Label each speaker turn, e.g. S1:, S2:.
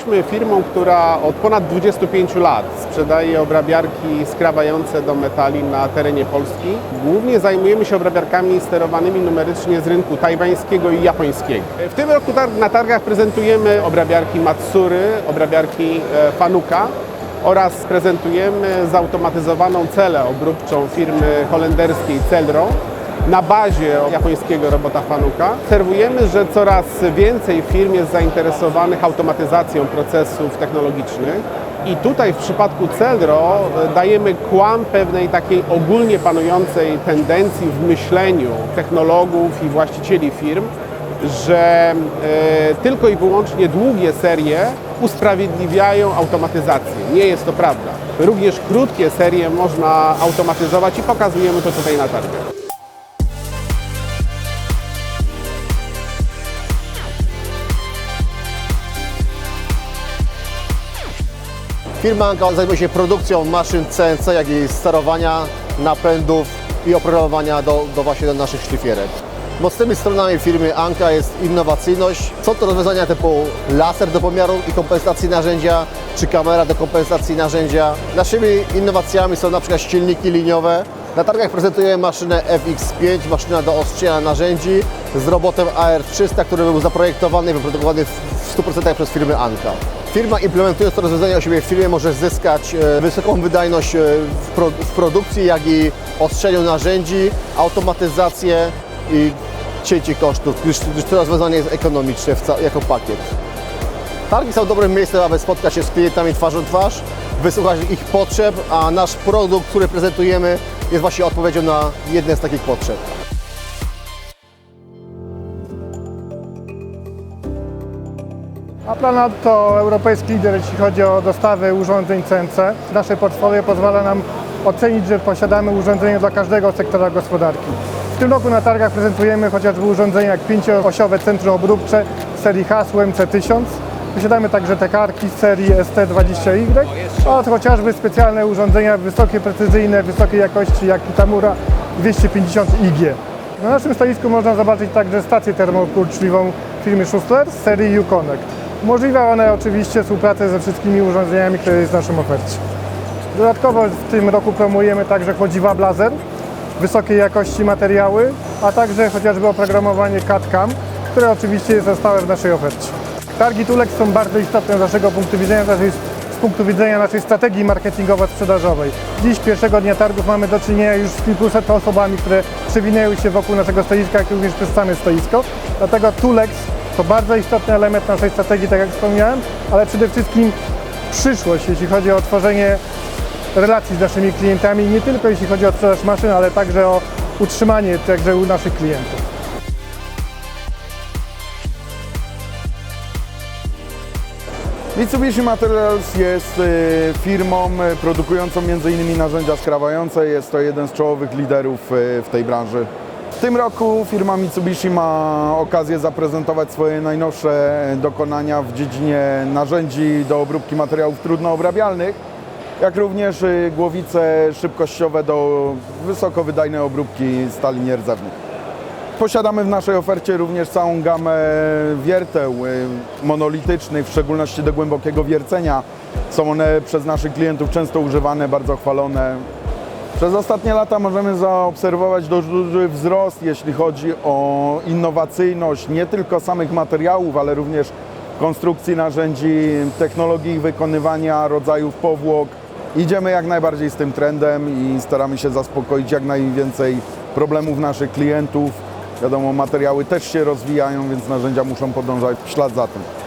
S1: Jesteśmy firmą, która od ponad 25 lat sprzedaje obrabiarki skrawające do metali na terenie Polski. Głównie zajmujemy się obrabiarkami sterowanymi numerycznie z rynku tajwańskiego i japońskiego. W tym roku na targach prezentujemy obrabiarki Matsury, obrabiarki e, Fanuka oraz prezentujemy zautomatyzowaną celę obróbczą firmy holenderskiej Celro na bazie japońskiego robota Fanuka. Obserwujemy, że coraz więcej firm jest zainteresowanych automatyzacją procesów technologicznych i tutaj w przypadku Celro e, dajemy kłam pewnej takiej ogólnie panującej tendencji w myśleniu technologów i właścicieli firm, że e, tylko i wyłącznie długie serie usprawiedliwiają automatyzację. Nie jest to prawda. Również krótkie serie można automatyzować i pokazujemy to tutaj na targach.
S2: Firma Anka zajmuje się produkcją maszyn CNC, jak i sterowania, napędów i oprogramowania do, do właśnie do naszych szlifierek. Mocnymi stronami firmy Anka jest innowacyjność. Są to rozwiązania typu laser do pomiaru i kompensacji narzędzia, czy kamera do kompensacji narzędzia. Naszymi innowacjami są na przykład silniki liniowe. Na targach prezentujemy maszynę FX5, maszyna do ostrzenia narzędzi z robotem AR300, który był zaprojektowany i wyprodukowany w 100% przez firmę Anka. Firma implementując to rozwiązanie u siebie w firmie może zyskać e, wysoką wydajność e, w, pro, w produkcji, jak i ostrzeniu narzędzi, automatyzację i cięcie kosztów, gdyż, to rozwiązanie jest ekonomiczne jako pakiet. Targi są dobrym miejscem, aby spotkać się z klientami twarzą twarz, wysłuchać ich potrzeb, a nasz produkt, który prezentujemy, jest właśnie odpowiedzią na jedne z takich potrzeb.
S3: Aplanat to europejski lider, jeśli chodzi o dostawę urządzeń CNC. Nasze portfolio pozwala nam ocenić, że posiadamy urządzenie dla każdego sektora gospodarki. W tym roku na targach prezentujemy chociażby urządzenia jak pięcioosiowe centrum obróbcze serii hasło MC1000. Posiadamy także te karki z serii ST20Y oraz chociażby specjalne urządzenia wysokie, precyzyjne, wysokiej jakości jak Kitamura 250 IG. Na naszym stoisku można zobaczyć także stację termokurczliwą firmy Schussler z serii Uconnect. Umożliwia one oczywiście współpracę ze wszystkimi urządzeniami, które jest w naszym ofercie. Dodatkowo w tym roku promujemy także chodziwa blazer, wysokiej jakości materiały, a także chociażby oprogramowanie CAD-CAM, które oczywiście jest stałe w naszej ofercie. Targi Tulex są bardzo istotne z naszego punktu widzenia, z, naszej, z punktu widzenia naszej strategii marketingowo-sprzedażowej. Dziś, pierwszego dnia targów, mamy do czynienia już z kilkuset osobami, które przewinęły się wokół naszego stoiska, jak również przez same stoisko. Dlatego Tulex to bardzo istotny element naszej strategii, tak jak wspomniałem, ale przede wszystkim przyszłość, jeśli chodzi o tworzenie relacji z naszymi klientami, nie tylko jeśli chodzi o sprzedaż maszyn, ale także o utrzymanie także u naszych klientów.
S4: Mitsubishi Materials jest y, firmą y, produkującą m.in. narzędzia skrawające. Jest to jeden z czołowych liderów y, w tej branży. W tym roku firma Mitsubishi ma okazję zaprezentować swoje najnowsze dokonania w dziedzinie narzędzi do obróbki materiałów trudnoobrabialnych, jak również y, głowice szybkościowe do wysokowydajnej obróbki stali nierdzewnych. Posiadamy w naszej ofercie również całą gamę wierteł y, monolitycznych, w szczególności do głębokiego wiercenia. Są one przez naszych klientów często używane, bardzo chwalone. Przez ostatnie lata możemy zaobserwować dość duży wzrost, jeśli chodzi o innowacyjność nie tylko samych materiałów, ale również konstrukcji narzędzi, technologii wykonywania, rodzajów powłok. Idziemy jak najbardziej z tym trendem i staramy się zaspokoić jak najwięcej problemów naszych klientów. Wiadomo, materiały też się rozwijają, więc narzędzia muszą podążać w ślad za tym.